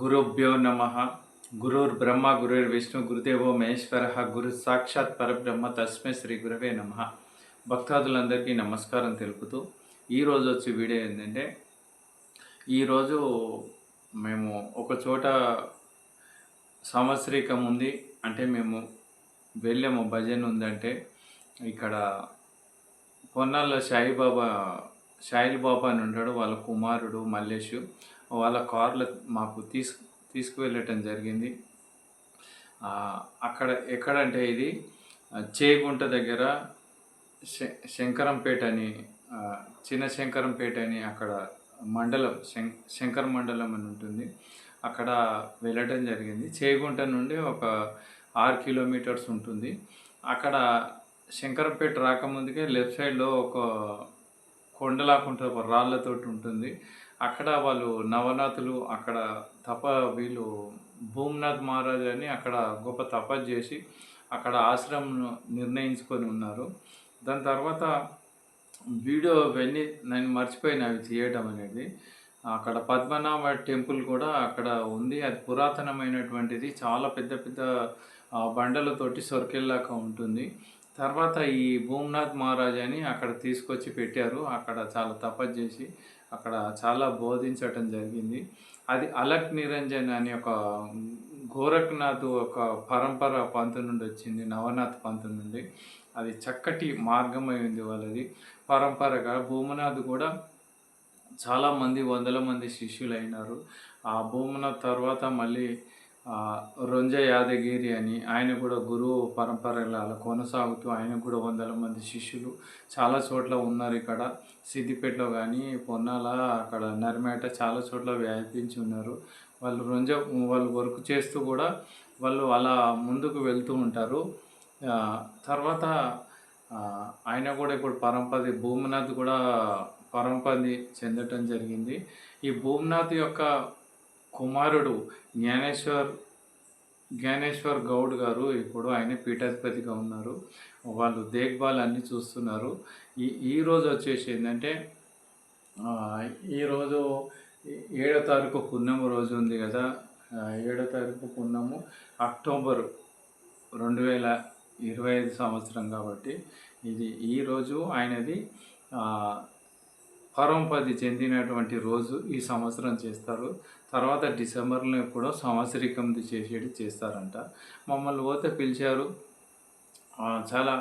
గురుభ్యో నమ. గురుర్ బ్రహ్మ గురుర్ విష్ణు గురుదేవో మహేశ్వర. గురు సాక్షాత్ పరబ్రహ్మ తస్మే శ్రీ గురవే నమ. భక్తాదులందరికీ నమస్కారం తెలుపుతూ ఈరోజు వచ్చే వీడియో ఏంటంటే ఈరోజు మేము ఒక చోట సంవత్సరికం ఉంది. అంటే మేము వెళ్ళాము భజన్ ఉందంటే ఇక్కడ పొన్నాల్లో సాయిబాబా సాయిబాబా అని ఉంటాడు వాళ్ళ కుమారుడు మల్లేషు. వాళ్ళ కార్లు మాకు తీసు తీసుకువెళ్ళటం జరిగింది. అక్కడ ఎక్కడంటే ఇది ఆ, చేగుంట దగ్గర శ- శంకరంపేట అని చిన్న శంకరంపేట అని అక్కడ మండలం శం శంకర మండలం అని ఉంటుంది. అక్కడ వెళ్ళటం జరిగింది. చేగుంట నుండి ఒక ఆరు కిలోమీటర్స్ ఉంటుంది. అక్కడ శంకరంపేట రాకముందుకే లెఫ్ట్ సైడ్లో ఒక కొండలాకుంటే ఒక రాళ్ళతోటి ఉంటుంది. అక్కడ వాళ్ళు నవనాథులు అక్కడ తప వీళ్ళు భూమినాథ్ మహారాజ్ అని అక్కడ గొప్ప తపస్సు చేసి అక్కడ ఆశ్రమం నిర్ణయించుకొని ఉన్నారు. దాని తర్వాత వీడియో వెళ్ళి నేను మర్చిపోయిన అవి తీయడం అనేది. అక్కడ పద్మనాభ టెంపుల్ కూడా అక్కడ ఉంది. అది పురాతనమైనటువంటిది. చాలా పెద్ద పెద్ద బండలతోటి సొరకెళ్ళాక ఉంటుంది. తర్వాత ఈ భూమినాథ్ మహారాజ్ అని అక్కడ తీసుకొచ్చి పెట్టారు. అక్కడ చాలా తపస్సు చేసి అక్కడ చాలా బోధించటం జరిగింది. అది అలక్ నిరంజన్ అని ఒక గోరఖ్నాథ్ ఒక పరంపర పంతు నుండి వచ్చింది నవనాథ్ పంతు నుండి. అది చక్కటి మార్గమైంది వాళ్ళది. పరంపరగా భూమనాథ్ కూడా చాలామంది వందల మంది శిష్యులైనారు. ఆ భూమనాథ్ తర్వాత మళ్ళీ రొంజ యాదగిరి అని ఆయన కూడా గురువు పరంపరలో అలా కొనసాగుతూ ఆయన కూడా వందల మంది శిష్యులు చాలా చోట్ల ఉన్నారు ఇక్కడ. సిద్దిపేటలో కానీ పొన్నాల అక్కడ నర్మేట చాలా చోట్ల వ్యాపించి ఉన్నారు. వాళ్ళు రొంజ వాళ్ళు వర్క్ చేస్తూ కూడా వాళ్ళు అలా ముందుకు వెళ్తూ ఉంటారు. తర్వాత ఆయన కూడా ఇప్పుడు పరంపది భూమినాథ్ కూడా పరంపది చెందటం జరిగింది. ఈ భూమినాథ్ యొక్క కుమారుడు జ్ఞానేశ్వర్ జ్ఞానేశ్వర్ గౌడ్ గారు ఇప్పుడు ఆయన పీఠాధిపతిగా ఉన్నారు. వాళ్ళు దేఖ్భాల్ అన్నీ చూస్తున్నారు. ఈ ఈ రోజు వచ్చేసి ఏంటంటే ఈరోజు ఏడో తారీఖు పున్నము రోజు ఉంది కదా. ఏడో తారీఖు పున్నము అక్టోబర్ రెండు వేల ఇరవై ఐదు సంవత్సరం కాబట్టి ఇది ఈరోజు ఆయనది పరంపది చెందినటువంటి రోజు ఈ సంవత్సరం చేస్తారు. తర్వాత డిసెంబర్లో ఎప్పుడో సంవత్సరికంది చేసేది చేస్తారంట. మమ్మల్ని పోతే పిలిచారు. చాలా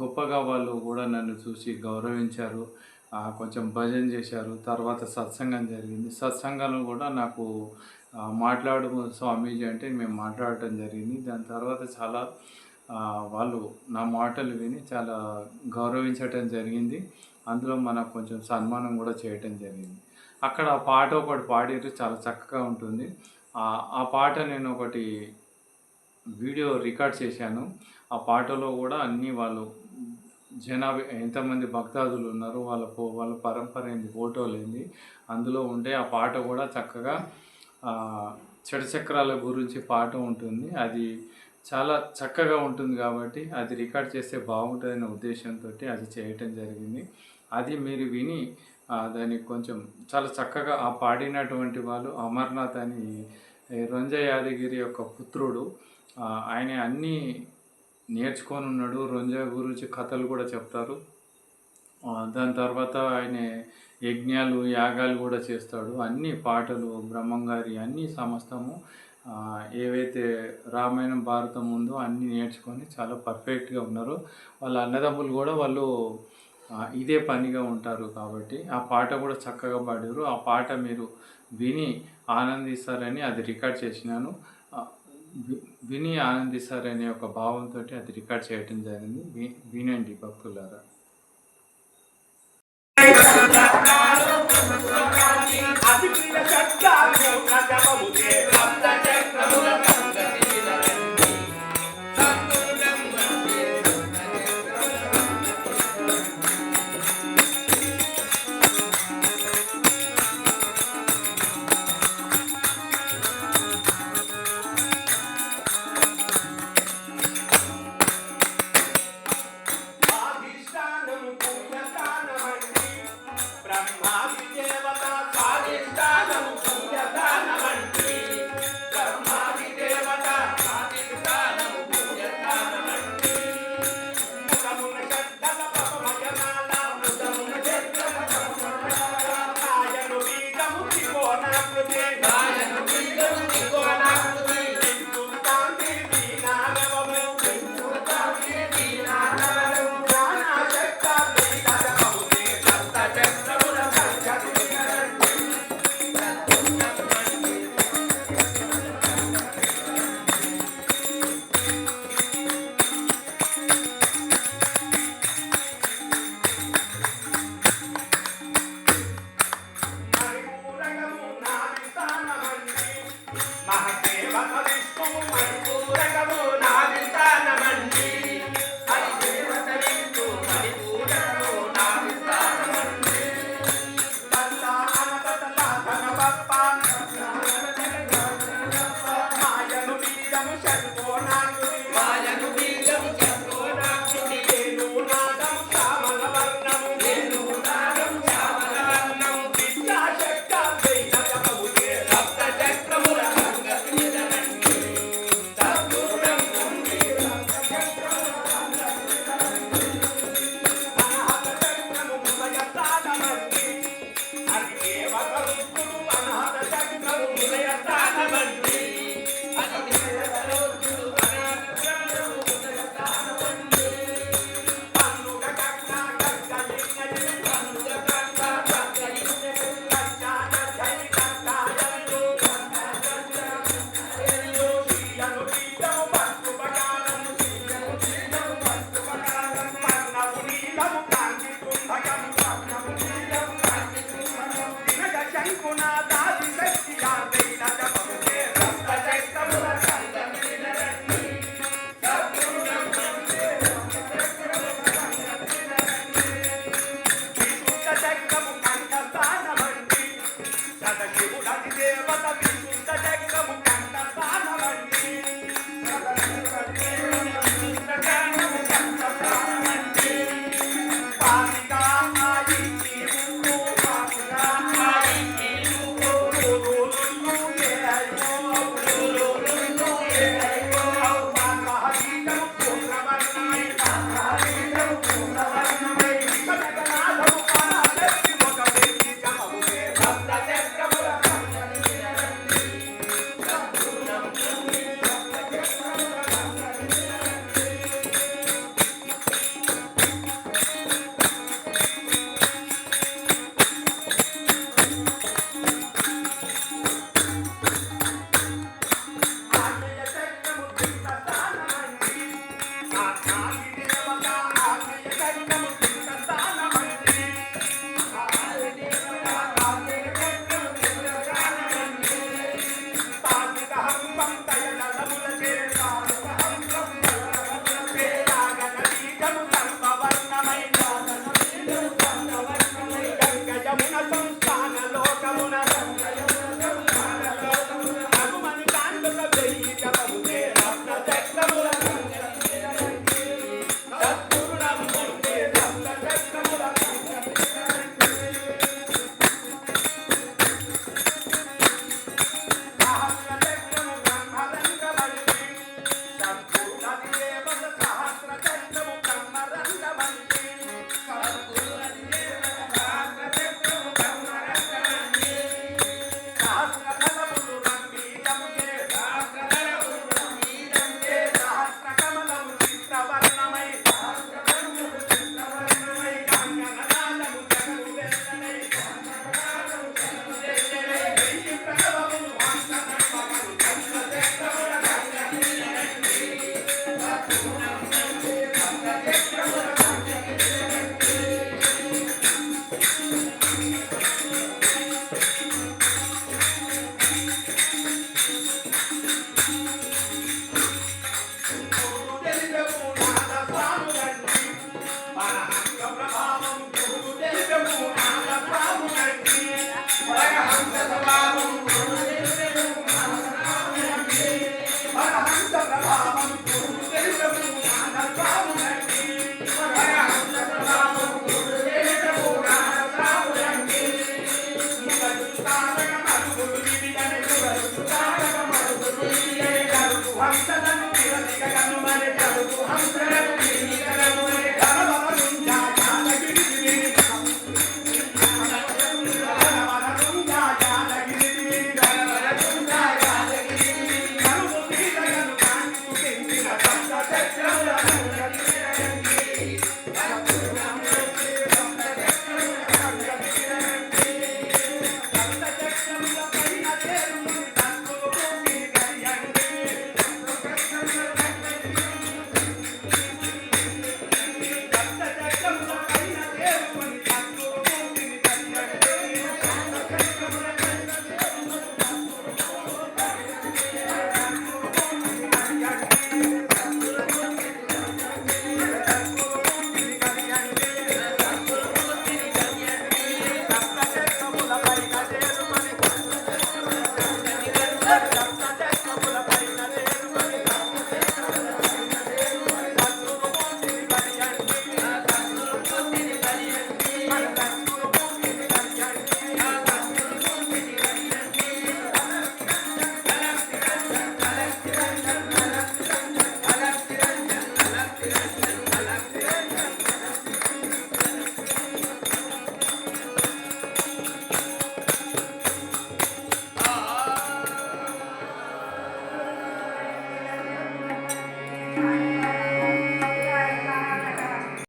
గొప్పగా వాళ్ళు కూడా నన్ను చూసి గౌరవించారు. కొంచెం భజన చేశారు. తర్వాత సత్సంగం జరిగింది. సత్సంగంలో కూడా నాకు మాట్లాడు స్వామీజీ అంటే మేము మాట్లాడటం జరిగింది. దాని తర్వాత చాలా వాళ్ళు నా మాటలు విని చాలా గౌరవించటం జరిగింది. అందులో మనకు కొంచెం సన్మానం కూడా చేయటం జరిగింది. అక్కడ ఆ పాట ఒకటి పాడిరు చాలా చక్కగా ఉంటుంది. ఆ పాట నేను ఒకటి వీడియో రికార్డ్ చేశాను. ఆ పాటలో కూడా అన్నీ వాళ్ళు జనాభా ఎంతమంది భక్తాదులు ఉన్నారు వాళ్ళ పో వాళ్ళ పరంపర ఏంది ఫోటోలు ఏంది అందులో ఉంటే ఆ పాట కూడా చక్కగా ఆ, చెడచక్రాల గురించి పాట ఉంటుంది. అది చాలా చక్కగా ఉంటుంది కాబట్టి అది రికార్డ్ చేస్తే బాగుంటుందనే ఉద్దేశంతో అది చేయటం జరిగింది. అది మీరు విని దాన్ని కొంచెం చాలా చక్కగా ఆ పాడినటువంటి వాళ్ళు అమర్నాథ్ అని రంజ యాదగిరి యొక్క పుత్రుడు ఆయన అన్నీ నేర్చుకొని ఉన్నాడు. రంజ గురించి కథలు కూడా చెప్తారు. దాని తర్వాత ఆయన యజ్ఞాలు యాగాలు కూడా చేస్తాడు. అన్ని పాటలు బ్రహ్మంగారి అన్ని సమస్తము ఏవైతే రామాయణం భారతం ఉందో అన్నీ నేర్చుకొని చాలా పర్ఫెక్ట్గా ఉన్నారు. వాళ్ళ అన్నదమ్ములు కూడా వాళ్ళు ఇదే పనిగా ఉంటారు కాబట్టి ఆ పాట కూడా చక్కగా పాడారు. ఆ పాట మీరు విని ఆనందిస్తారని అది రికార్డ్ చేసినాను. విని ఆనందిస్తారనే ఒక భావంతో అది రికార్డ్ చేయటం జరిగింది. వినండి భక్తులారా. అతి